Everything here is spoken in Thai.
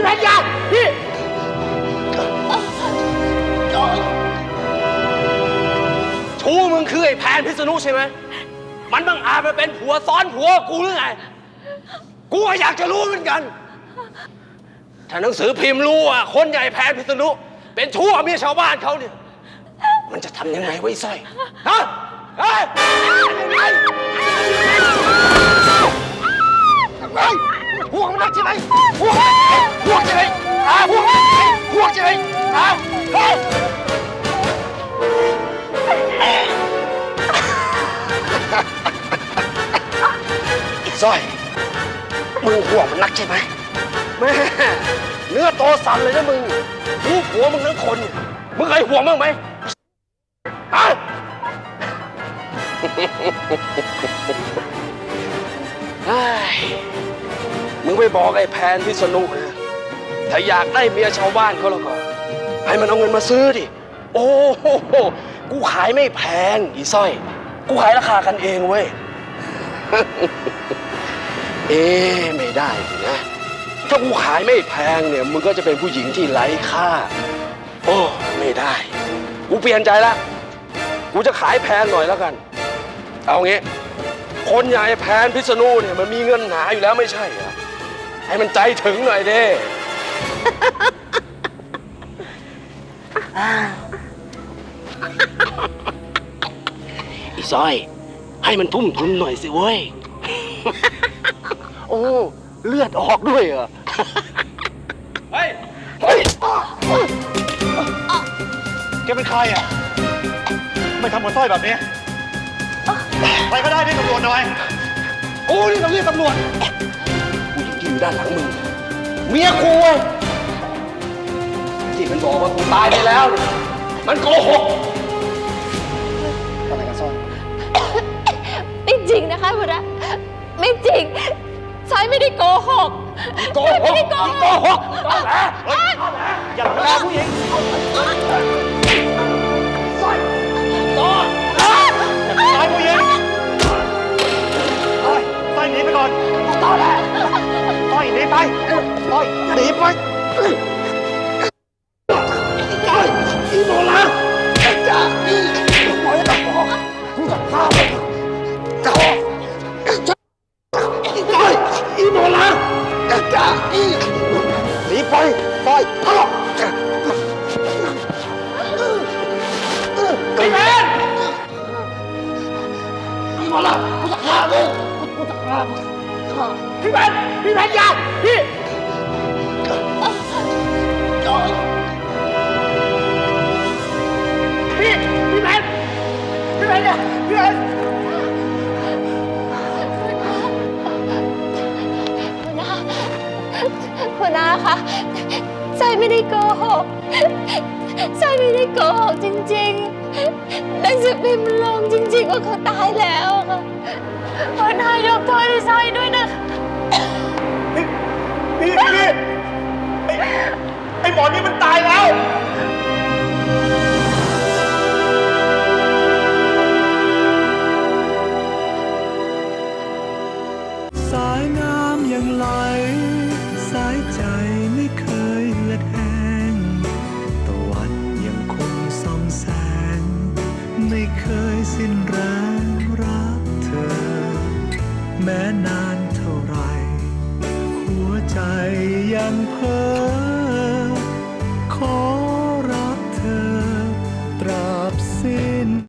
พี่แพนยาพี่ชูมึงคือไอ้แพนพิษณุใช่ไหม มันบังอาจมาเป็นผัวซ้อนผัวกูหรือไง กูก็อยากจะรู้เหมือนกัน ถ้าหนังสือพิมพ์รู้อะคนใหญ่แพนพิษณุเป็นชู้กับเมียชาวบ้านเขาเนี่ย มันจะทำยังไงไวะไอ้สร้อย ฮะฮะทำไงทำไง ห่วงมันนักใช่ไหมห่วงห่วงใช่ไหมฮะห่วงห่วงใช่ไหมฮะฮะอีสร้อยมึงห่วงมันนักใช่ไหมแม่เนื้อโตสั่นเลยนะมึงรู้ผัวมึงทั้งคนเนี่ยมึงเคยห่วงมึงไหมฮะ ไปบอกไอ้แพนพิษณุนะถ้าอยากได้เมียชาวบ้านเขาแล้วก็ ให้มันเอาเงินมาซื้อดิ โอ้โหกูขายไม่แพงอีสร้อย กูขายราคากันเองเว้ย เอ๊ะไม่ได้สินะ ถ้ากูขายไม่แพงเนี่ยมึงก็จะเป็นผู้หญิงที่ไร้ค่า โอ้ไม่ได้ กูเปลี่ยนใจละ กูจะขายแพงหน่อยแล้วกัน เอางี้ คนใหญ่แพนพิษณุเนี่ยมันมีเงินหนาอยู่แล้วไม่ใช่เหรอ ให้มันใจถึงหน่อยเด้อีซอย ให้มันทุ่มทุนหน่อยสิเว้ย โอ้ เลือดออกด้วยเหรอ เฮ้ย เฮ้ยแกเป็นใครอะ ไม่ทำกับสร้อยแบบนี้ ใครก็ได้ที่ตำรวจหน่อย กูนี่ต้องเรียกตำรวจผู้หญิงที่ อยู่ด้านหลังมึง เมียกูเว้ยที่มันบอกว่ากูตายไปแล้วเนี่ยมันโกหกอะไรกันสร้อยไม่จริงนะคะคุณนะไม่จริงซอยไม่ได้โกหกโกหกไม่ได้โกหโกกหกตอแหลอย่าทำร้ายผู้หญิงตออย่าทำร้ายผู้หญิงสร้อยสร้อยหนีไปก่อนตอแหลสร้อย หนีไปสร้อยหนีไปอีโนละจ้าอีปล่อยกับพ่อกูจะฆ่ามันจ้าจ้าอีโนละจ้าอีหนีไปไปพ่อไอ้แมนอีโนละกูจะฆ่ามึงกูจะฆ่ามึง พี่แมนพี่แมนอยาพี่พี่พี่แมนพี่แมนเนี่ยพี่แมนคุณนาคุณนาคะซอยไม่ได้โกหกซอยไม่ได้โกหกจริงๆหนังสือพิมพ์ลงจริง ๆ ว่าเขาตายแล้วค่ะ นายยกโทษให้ซอยด้วยนะคะ พี่พี่ไอ้ไอ้หมอนี่มันตายแล้ว สายน้ำยังไหล สายใจไม่เคยเหือดแห้งตะวันยังคงส่องแสง ไม่เคยสิ้นแรงรัก แม้นา